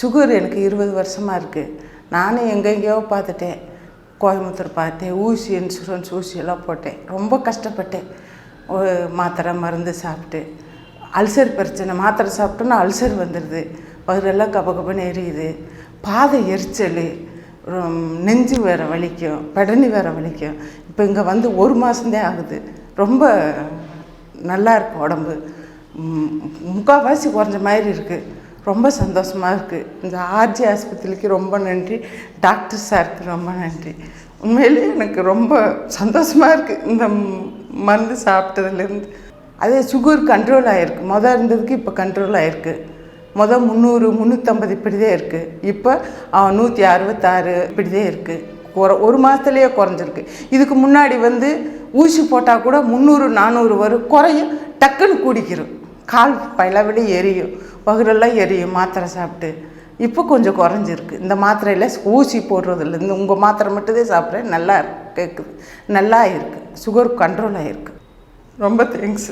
Sugar எனக்கு இருபது வருஷமாக இருக்குது நானும் எங்கெங்கேயோ பார்த்துட்டேன். கோயம்புத்தூர் பார்த்தேன். ஊசி இன்சூரன்ஸ் ஊசியெல்லாம் போட்டேன். ரொம்ப கஷ்டப்பட்டேன். மாத்திரை மருந்து சாப்பிட்டு. அல்சர் பிரச்சனை. மாத்திரை சாப்பிட்டோன்னா அல்சர் வந்துடுது வயிறெல்லாம் கப கபன்னு எரியுது. பாதை எரிச்சல். நெஞ்சு வேற வலிக்கும். படனி வேற வலிக்கும். இப்போ இங்கே வந்து ஒரு மாதம்தான் ஆகுது. ரொம்ப நல்லா இருக்கும் உடம்பு. முக்கால்வாசி குறைஞ்ச மாதிரி இருக்குது ரொம்ப சந்தோஷமாக இருக்குது இந்த ஆர்ஜி ஆஸ்பத்திரிக்கு ரொம்ப நன்றி. டாக்டர் சாருக்கு ரொம்ப நன்றி. உண்மையிலேயே எனக்கு ரொம்ப சந்தோஷமாக இருக்குது இந்த மருந்து சாப்பிட்டதுலேருந்து. அதே சுகர் கண்ட்ரோல் ஆகிருக்கு மொதல் இருந்ததுக்கு இப்போ கண்ட்ரோல் ஆகிருக்கு மொதல் முந்நூறு முந்நூற்றம்பது இப்படி தான் இருக்குது இப்போ நூற்றி அறுபத்தாறு இப்படி தான் இருக்குது குற ஒரு மாதத்துலேயே குறைஞ்சிருக்கு. இதுக்கு முன்னாடி வந்து ஊசி போட்டால் கூட முந்நூறு நானூறு வரும். குறையும். டக்குன்னு கூடிக்கிறோம் கால் பலவிட எரியும். பகுரெல்லாம் எரியும் மாத்திரை சாப்பிட்டு. இப்போ கொஞ்சம் குறைஞ்சிருக்கு. இந்த மாத்திரையில் ஊசி போடுறதில்ல. இந்த உங்கள் மாத்திரை மட்டும்தான் சாப்பிட்றேன். நல்லா கேட்குது நல்லா இருக்குது சுகர் கண்ட்ரோல் ஆகிருக்கு ரொம்ப தேங்க்ஸ்